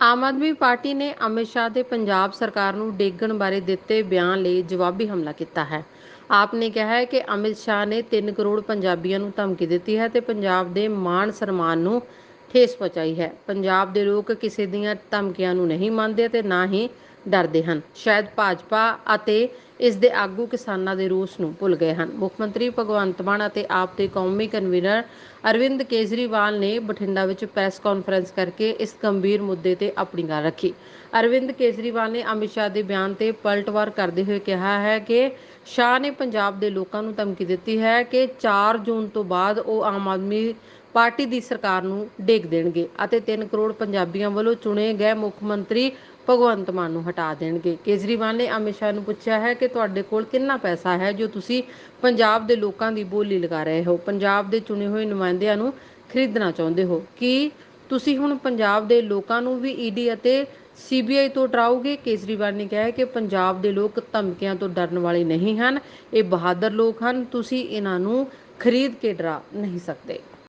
Aam Aadmi party ਨੇ ਅਮਿਤ ਸ਼ਾਹ ਦੇ ਪੰਜਾਬ ਸਰਕਾਰ ਨੂੰ ਡੇਗਣ ਬਾਰੇ ਦਿੱਤੇ ਬਿਆਨ ਲਈ ਜਵਾਬੀ ਹਮਲਾ ਕੀਤਾ ਹੈ। ਆਪ ਨੇ ਕਿਹਾ ਹੈ ਕਿ ਅਮਿਤ ਸ਼ਾਹ ਨੇ 3 ਕਰੋੜ ਪੰਜਾਬੀਆਂ ਨੂੰ ਧਮਕੀ ਦਿੱਤੀ ਹੈ ਤੇ ਪੰਜਾਬ ਦੇ ਮਾਣ ਸਨਮਾਨ ਨੂੰ ਠੇਸ ਪਹੁੰਚਾਈ ਹੈ। ਪੰਜਾਬ ਦੇ ਲੋਕ ਕਿਸੇ ਦੀਆਂ ਧਮਕੀਆਂ ਨੂੰ ਨਹੀਂ ਮੰਨਦੇ ਤੇ ਨਾ ਹੀ ਡਰਦੇ ਹਨ। ਸ਼ਾਇਦ ਭਾਜਪਾ ਅਤੇ ਇਸ ਦੇ ਆਗੂ ਕਿਸਾਨਾਂ ਦੇ ਰੋਸ ਨੂੰ ਭੁੱਲ ਗਏ ਹਨ। ਮੁੱਖ ਮੰਤਰੀ ਭਗਵੰਤ ਮਾਨ ਅਤੇ ਆਪ ਦੇ ਕੌਮੀ ਕਨਵੀਨਰ ਅਰਵਿੰਦ ਕੇਜਰੀਵਾਲ ਨੇ ਬਠਿੰਡਾ ਵਿੱਚ ਪ੍ਰੈਸ ਕਾਨਫਰੰਸ ਕਰਕੇ ਇਸ ਗੰਭੀਰ ਮੁੱਦੇ ਤੇ ਆਪਣੀ ਗੱਲ ਰੱਖੀ। ਅਰਵਿੰਦ ਕੇਜਰੀਵਾਲ ਨੇ ਅਮਿਤ ਸ਼ਾਹ ਦੇ ਬਿਆਨ ਤੇ ਪਲਟਵਾਰ ਕਰਦੇ ਹੋਏ ਕਿਹਾ ਹੈ ਕਿ ਸ਼ਾਹ ਨੇ ਪੰਜਾਬ ਦੇ ਲੋਕਾਂ ਨੂੰ ਧਮਕੀ ਦਿੱਤੀ ਹੈ ਕਿ 4 ਜੂਨ ਤੋਂ ਬਾਅਦ ਉਹ ਆਮ ਆਦਮੀ ਪਾਰਟੀ ਦੀ ਸਰਕਾਰ ਨੂੰ ਡੇਗ ਦੇਣਗੇ ਅਤੇ 3 ਕਰੋੜ ਪੰਜਾਬੀਆਂ ਵੱਲੋਂ ਚੁਣੇ ਗਏ ਮੁੱਖ ਮੰਤਰੀ ਭਗਵੰਤ ਮਾਨ ਨੂੰ ਹਟਾ ਦੇਣਗੇ। ਕੇਜਰੀਵਾਲ ਨੇ ਅਮਿਤ ਸ਼ਾਹ ਨੂੰ ਪੁੱਛਿਆ ਹੈ ਕਿ ਤੁਹਾਡੇ ਕੋਲ ਕਿੰਨਾ ਪੈਸਾ ਹੈ ਜੋ ਤੁਸੀਂ ਪੰਜਾਬ ਦੇ ਲੋਕਾਂ ਦੀ ਬੋਲੀ ਲਗਾ ਰਹੇ ਹੋ? ਪੰਜਾਬ ਦੇ ਚੁਣੇ ਹੋਏ ਨੁਮਾਇੰਦਿਆਂ ਨੂੰ ਖਰੀਦਣਾ ਚਾਹੁੰਦੇ ਹੋ? ਕੀ ਤੁਸੀਂ ਹੁਣ ਪੰਜਾਬ ਦੇ ਲੋਕਾਂ ਨੂੰ ਵੀ ਈਡੀ ਅਤੇ ਸੀਬੀਆਈ ਤੋਂ ਡਰਾਓਗੇ? ਕੇਜਰੀਵਾਲ ਨੇ ਕਿਹਾ ਕਿ ਪੰਜਾਬ ਦੇ ਲੋਕ ਧਮਕੀਆਂ ਤੋਂ ਡਰਨ ਵਾਲੇ ਨਹੀਂ ਹਨ। ਇਹ ਬਹਾਦਰ ਲੋਕ ਹਨ। ਤੁਸੀਂ ਇਹਨਾਂ ਨੂੰ ਖਰੀਦ ਕੇ ਡਰਾ ਨਹੀਂ ਸਕਦੇ।